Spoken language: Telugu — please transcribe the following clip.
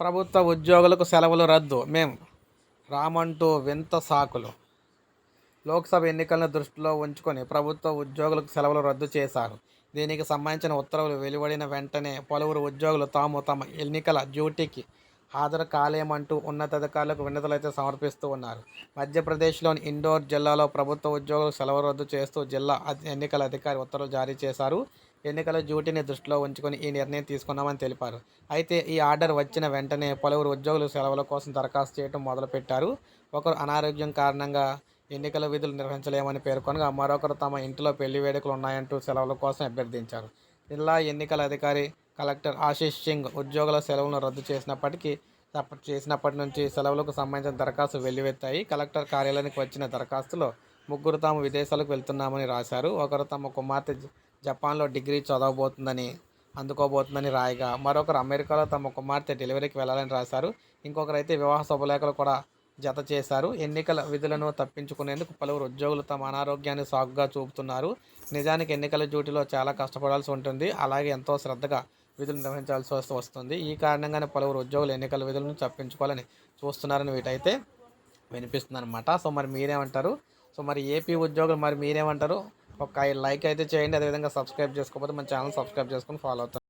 ప్రభుత్వ ఉద్యోగులకు సెలవులు రద్దు. మేం రామంటూ వింత సాకులు. లోక్సభ ఎన్నికలను దృష్టిలో ఉంచుకొని ప్రభుత్వ ఉద్యోగులకు సెలవులు రద్దు చేశారు. దీనికి సంబంధించిన ఉత్తర్వులు వెలువడిన వెంటనే పలువురు ఉద్యోగులు తాము తమ ఎన్నికల డ్యూటీకి హాజరు కాలేమంటూ ఉన్నతాధికారులకు వినతులైతే సమర్పిస్తూ ఉన్నారు. మధ్యప్రదేశ్లోని ఇండోర్ జిల్లాలో ప్రభుత్వ ఉద్యోగులు సెలవు రద్దు చేస్తూ జిల్లా అధి- ఎన్నికల అధికారి ఉత్తర్వులు జారీ చేశారు. ఎన్నికల డ్యూటీని దృష్టిలో ఉంచుకొని ఈ నిర్ణయం తీసుకున్నామని తెలిపారు. అయితే ఈ ఆర్డర్ వచ్చిన వెంటనే పలువురు ఉద్యోగులు సెలవుల కోసం దరఖాస్తు చేయడం మొదలుపెట్టారు. ఒకరు అనారోగ్యం కారణంగా ఎన్నికల విధులు నిర్వహించలేమని పేర్కొనగా మరొకరు తమ ఇంటిలో పెళ్ళి వేడుకలు ఉన్నాయంటూ సెలవుల కోసం అభ్యర్థించారు. జిల్లా ఎన్నికల అధికారి కలెక్టర్ ఆశీష్ సింగ్ ఉద్యోగుల సెలవులను రద్దు చేసినప్పటికీ చేసినప్పటి నుంచి సెలవులకు సంబంధించిన దరఖాస్తు వెల్లువెత్తాయి. కలెక్టర్ కార్యాలయానికి వచ్చిన దరఖాస్తులో ముగ్గురు తాము విదేశాలకు వెళ్తున్నామని రాశారు. ఒకరు తమ కుమార్తె జపాన్లో డిగ్రీ చదవబోతుందని అందుకోబోతుందని రాయగా మరొకరు అమెరికాలో తమ కుమార్తె డెలివరీకి వెళ్ళాలని రాశారు. ఇంకొకరు అయితే వివాహ శుభలేఖలు కూడా జత చేశారు. ఎన్నికల విధులను తప్పించుకునేందుకు పలువురు ఉద్యోగులు తమ అనారోగ్యాన్ని సాగుగా చూపుతున్నారు. నిజానికి ఎన్నికల డ్యూటీలో చాలా కష్టపడాల్సి ఉంటుంది. అలాగే ఎంతో శ్రద్ధగా విధులు నిర్వహించాల్సి వస్తుంది. ఈ కారణంగానే పలువురు ఉద్యోగులు ఎన్నికల విధులను తప్పించుకోవాలని చూస్తున్నారని వీటైతే వినిపిస్తుంది అనమాట సో మరి మీరేమంటారు? సో మరి ఏపీ ఉద్యోగులు మరి మీరేమంటారు? ఒక లైక్ అయితే చేయండి. అదేవిధంగా సబ్స్క్రైబ్ చేసుకోకపోతే మన ఛానల్ సబ్స్క్రైబ్ చేసుకొని ఫాలో అవుతారు.